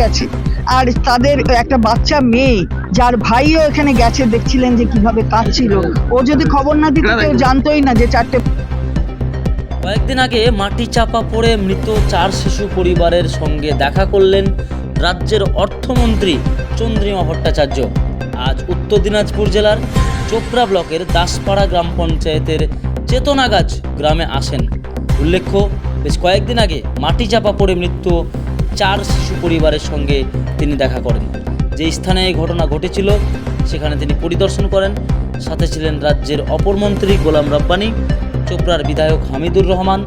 গেছে। আর তাদের একটা বাচ্চা মেয়ে যার ভাইও এখানে গেছে দেখছিলেন যে কীভাবে কাঁদছিল। ও যদি খবর না দিত কেউ জানতোই না যে চারটে কয়েকদিন আগে মাটি চাপা পড়ে মৃত চার শিশু পরিবারের সঙ্গে দেখা করলেন রাজ্যের অর্থমন্ত্রী চন্দ্রিমা ভট্টাচার্য। আজ উত্তর দিনাজপুর জেলার চোপড়া ব্লকের দাসপাড়া গ্রাম পঞ্চায়েতের চেতনাগাছ গ্রামে আসেন। উল্লেখ্য বেশ কয়েকদিন আগে মাটি চাপা পড়ে মৃত্যু চার শিশু পরিবারের সঙ্গে তিনি দেখা করেন। যে স্থানে এই ঘটনা ঘটেছিল, সেখানে তিনি পরিদর্শন করেন। সাথে ছিলেন রাজ্যের অপরমন্ত্রী গোলাম রব্বানী, চোপড়ার বিধায়ক হামিদুর রহমান,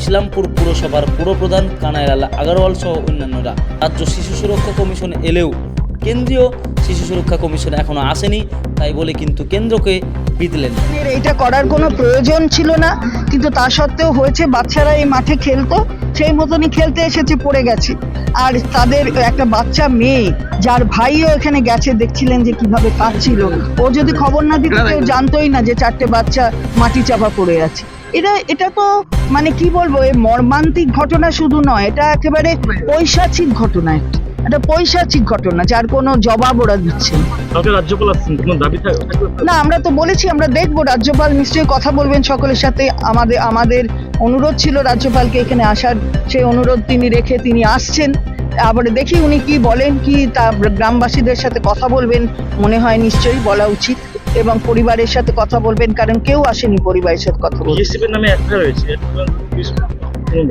ইসলামপুর পুরসভার পুরপ্রধান কানাইলাল আগারওয়াল সহ অন্যান্যরা। রাজ্য শিশু সুরক্ষা কমিশন এলেও কেন্দ্রীয় শিশু সুরক্ষা কমিশন এখনও আসেনি, তাই বলে কিন্তু কেন্দ্রকে বিদলেন এইটা করার কোনো প্রয়োজন ছিল না, কিন্তু তা সত্ত্বেও হয়েছে, বাচ্চারা এই মাঠে খেলতো। সেই মতনই খেলতে এসেছে পড়ে গেছে। আর তাদের একটা বাচ্চা মেয়ে যার ভাইও এখানে গেছে দেখছিলেন যে কীভাবে কাঁদছিল। ও যদি খবর না দিত কেউ জানতোই না যে চারটে বাচ্চা মাটি চাপা পড়ে আছে। এটা এটা তো মানে কি বলব এই মর্মান্তিক ঘটনা শুধু নয় এটা একেবারে পৈশাচিক ঘটনা একটা। একটা পৈশাচিক ঘটনা যার কোনো জবাব ওরা দিচ্ছে না আমরা তো বলেছি আমরা দেখব। রাজ্যপাল নিশ্চয়ই কথা বলবেন সকলের সাথে আমাদের আমাদের অনুরোধ ছিল রাজ্যপালকে এখানে আসার। সেই অনুরোধ তিনি রেখে তিনি আসছেন। আবার দেখি উনি কি বলেন কি তা গ্রামবাসীদের সাথে কথা বলবেন মনে হয় নিশ্চয়ই বলা উচিত। এবং পরিবারের সাথে কথা বলবেন কারণ কেউ আসেনি পরিবারের সাথে কথা নামে একটা হয়েছে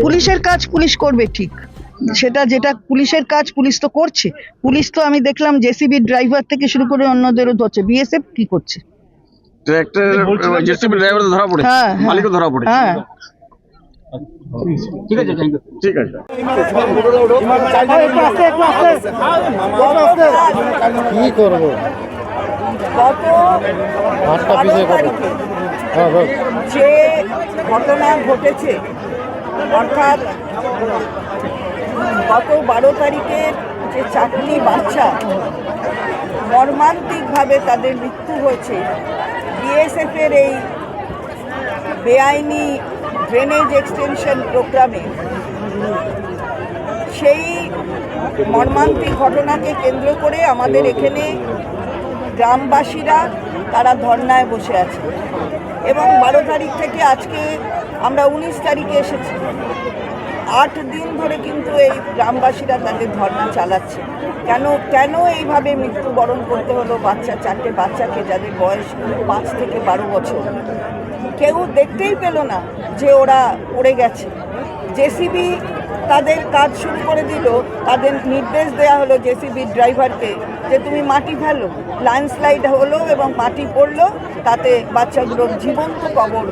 পুলিশের কাজ পুলিশ করবে ঠিক। সেটা যেটা পুলিশের কাজ পুলিশ তো করছে। পুলিশ তো আমি দেখলাম জেসিবি ড্রাইভার থেকে শুরু করে অন্যদেরও ধরছে। বিএসএফ কি করছে? ট্র্যাক্টর জেসিবি ড্রাইভার ধরা পড়ে হ্যাঁ হ্যাঁ। মালিকও ধরা পড়ে হ্যাঁ। ঠিক আছে ঠিক আছে। কি করব? গত হাতটা বারো পিছিয়ে করো তারিখে হ্যাঁ হ্যাঁ। যে ঘটনা ঘটেছে অর্থাৎ গত বারো তারিখের যে চাকরি বাচ্চা মর্মান্তিকভাবে তাদের মৃত্যু হয়েছে বিএসএফের এই বেআইনি ড্রেনেজ এক্সটেনশন প্রোগ্রামে সেই মর্মান্তিক ঘটনাকে কেন্দ্র করে আমাদের এখানে গ্রামবাসীরা তারা ধর্নায় বসে আছে। এবং বারো তারিখ থেকে আজকে আমরা উনিশ তারিখে এসেছি। আট দিন ধরে কিন্তু এই গ্রামবাসীরা তাদের ধর্না চালাচ্ছে। কেন কেন এইভাবে মৃত্যুবরণ করতে হলো বাচ্চা, চারটে বাচ্চাকে যাদের বয়স পাঁচ থেকে বারো বছর? কেউ দেখতেই পেল না যে ওরা পড়ে গেছে। জেসিবি তাদের কাজ শুরু করে দিল, তাদের নির্দেশ দেওয়া হলো জেসিবি ড্রাইভারকে যে তুমি মাটি ফেলো ল্যান্ডস্লাইড হলো এবং মাটি পড়ল, তাতে বাচ্চাগুলোর জীবন্ত কবর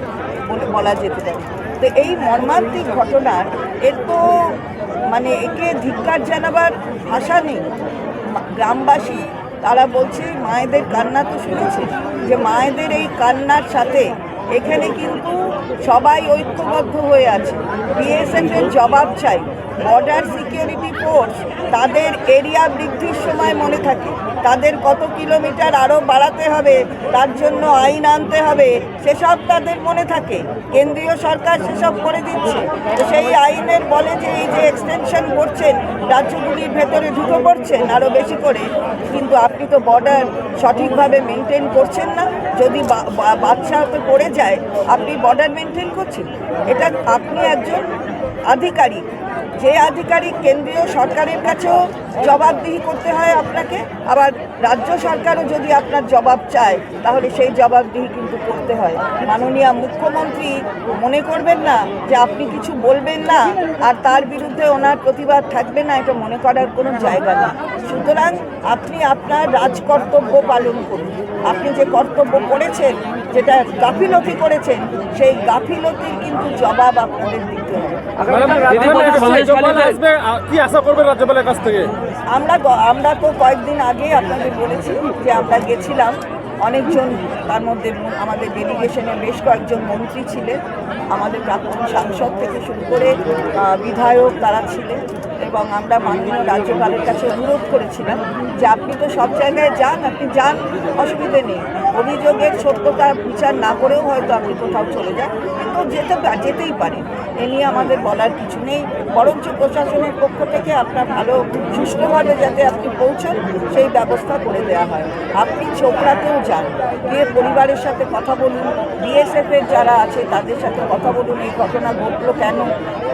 বলে বলা যেতে পারে। তো এই মর্মান্তিক ঘটনার এর তো মানে একে ধিক্কার জানাবার ভাষা নেই। গ্রামবাসী, তারা বলছে, মায়েদের কান্না তো শুনেছে, যে মায়েদের এই কান্নার সাথে এখানে কিন্তু সবাই ঐক্যবদ্ধ হয়ে আছে। বিএসএফ এর জবাব চাই। বর্ডার সিকিউরিটি ফোর্স তাদের এরিয়া বৃদ্ধির সময় মনে থাকে। তাদের কত কিলোমিটার আরও বাড়াতে হবে, তার জন্য আইন আনতে হবে, সেসব তাদের মনে থাকে। কেন্দ্রীয় সরকার সেসব করে দিচ্ছে। তো সেই আইনের বলে যে এই যে এক্সটেনশন করছেন, রাজ্যগুলির ভেতরে ঢুকে পড়ছেন আরও বেশি করে। কিন্তু আপনি তো বর্ডার সঠিকভাবে মেনটেন করছেন না। যদি বাচ্চা হতে পড়ে যায়, আপনি বর্ডার মেনটেন করছেন। এটা আপনি একজন আধিকারিক। যে আধিকারিক কেন্দ্রীয় সরকারের কাছেও জবাবদিহি করতে হয় আপনাকে, আবার রাজ্য সরকারও যদি আপনার জবাব চায়, তাহলে সেই জবাবদিহি কিন্তু করতে হয়। মাননীয় মুখ্যমন্ত্রী মনে করবেন না যে আপনি কিছু বলবেন না, আর তার বিরুদ্ধে ওনার প্রতিবাদ থাকবে না, এটা মনে করার কোনো জায়গা নেই। সুতরাং আপনি আপনার রাজকর্তব্য পালন করুন। আপনি যে কর্তব্য করেছেন যেটা গাফিলতি করেছেন সেই গাফিলতির কিন্তু জবাব আপনাদের দিতে হবে। রাজ্যপাল আসবে আ- কি আশা করবে রাজ্যপালের কাছ থেকে? আমরা আমরা তো কয়েকদিন আগে আপনাদের বলেছি যে আমরা গেছিলাম অনেকজন তার মধ্যে আমাদের ডেলিগেশনের বেশ কয়েকজন মন্ত্রী ছিলেন। আমাদের প্রাক্তন সাংসদ থেকে শুরু করে বিধায়ক তারা ছিলেন। এবং আমরা মাননীয় রাজ্যপালের কাছে অনুরোধ করেছিলাম যে আপনি তো সব জায়গায় যান, আপনি যান, অসুবিধে নেই। অভিযোগের সত্যতা বিচার না করেও হয়তো আপনি কোথাও চলে যান, কিন্তু যেতে যেতেই পারেন। এ নিয়ে আমাদের বলার কিছু নেই। বরঞ্চ প্রশাসনের পক্ষ থেকে আপনার ভালো সুষ্ঠুভাবে যাতে আপনি পৌঁছন, সেই ব্যবস্থা করে দেওয়া হয়। আপনি চোপড়াতেও যান। গিয়ে পরিবারের সাথে কথা বলুন। বিএসএফের যারা আছে, তাদের সাথে কথা বলুন, এই ঘটনা ঘটলো কেন?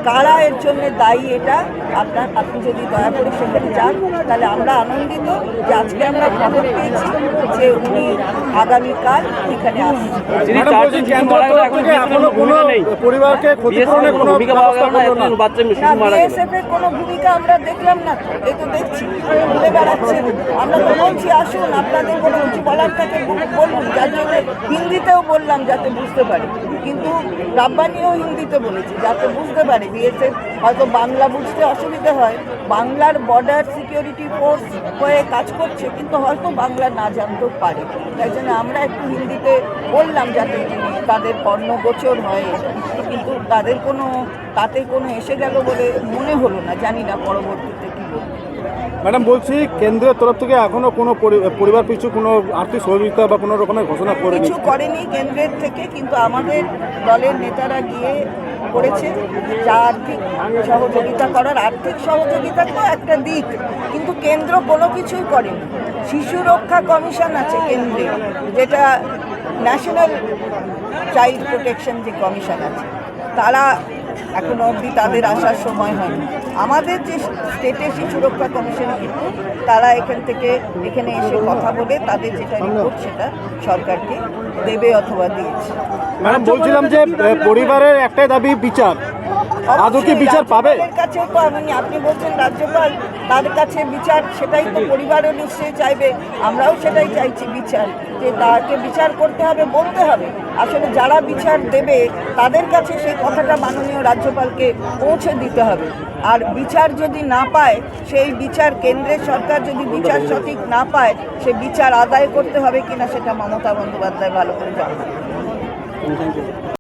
কারা এর জন্য দায়ী এটা? আপনার, আপনি যদি দয়া করে সেখানে যান, তাহলে আমরা আনন্দিত যে আজকে আমরা খবর পেয়েছি যে উনি আগামীকাল এখানে বিএসএফ এর কোনো ভূমিকা আমরা দেখলাম না এই তো দেখছি ঘুরে বেড়াচ্ছে। আমরা তো বলছি আসুন আপনাদের কোনো কিছু বলার থাকে বলুন যার জন্য হিন্দিতেও বললাম যাতে বুঝতে পারে। কিন্তু রাব্বানিও হিন্দিতে বলেছি যাতে বুঝতে পারে বিএসএফ হয়তো বাংলা বুঝতে অসুবিধা হয়। বাংলার বর্ডার সিকিউরিটি ফোর্স হয়ে কাজ করছে কিন্তু হয়তো বাংলা না জানতেও পারে। তাই জন্য আমরা একটু হিন্দিতে বললাম যাতে তাদের কর্ণগোচর হয়। কিন্তু তাদের কোনো তাতে কোনো এসে গেল বলে মনে হলো না। জানি না পরবর্তীতে কী বলব। ম্যাডাম বলছি কেন্দ্রের তরফ থেকে এখনও কোনো পরিবার পিছু কোনো আর্থিক সহযোগিতা বা কোনো রকমের ঘোষণা করেনি? কিছু করেনি কেন্দ্রের থেকে কিন্তু আমাদের দলের নেতারা গিয়ে করেছে। যা আর্থিক সহযোগিতা করার আর্থিক সহযোগিতা তো একটা দিক, কিন্তু কেন্দ্র কোনো কিছুই করেনি। শিশু রক্ষা কমিশন আছে কেন্দ্রে, যেটা ন্যাশনাল চাইল্ড প্রোটেকশন যে কমিশন আছে, তারা এখনও অবধি তাদের আসার সময় হয়নি। আমাদের যে স্টেটে শিশু রক্ষা কমিশন কিন্তু তারা এখান থেকে এখানে এসে কথা বলে তাদের যেটা রিপোর্ট সেটা সরকারকে দেবে অথবা দিয়েছে। ম্যাডাম বলছিলাম যে পরিবারের একটাই দাবি বিচার। আদৌ কি বিচার পাবে? রাজ্যপালের কাছে তো আমি আপনি বলছেন রাজ্যপাল তার কাছে বিচার সেটাই তো পরিবারও নিশ্চয়ই চাইবে। আমরাও সেটাই চাইছি বিচার যে তাকে বিচার করতে হবে বলতে হবে। আসলে যারা বিচার দেবে তাদের কাছে সেই কথাটা মাননীয় রাজ্যপালকে পৌঁছে দিতে হবে। আর বিচার যদি না পায় সেই বিচার কেন্দ্রের সরকার যদি বিচার সঠিক না পায় সে বিচার আদায় করতে হবে কিনা সেটা মমতা বন্দ্যোপাধ্যায় ভালো করে জানেন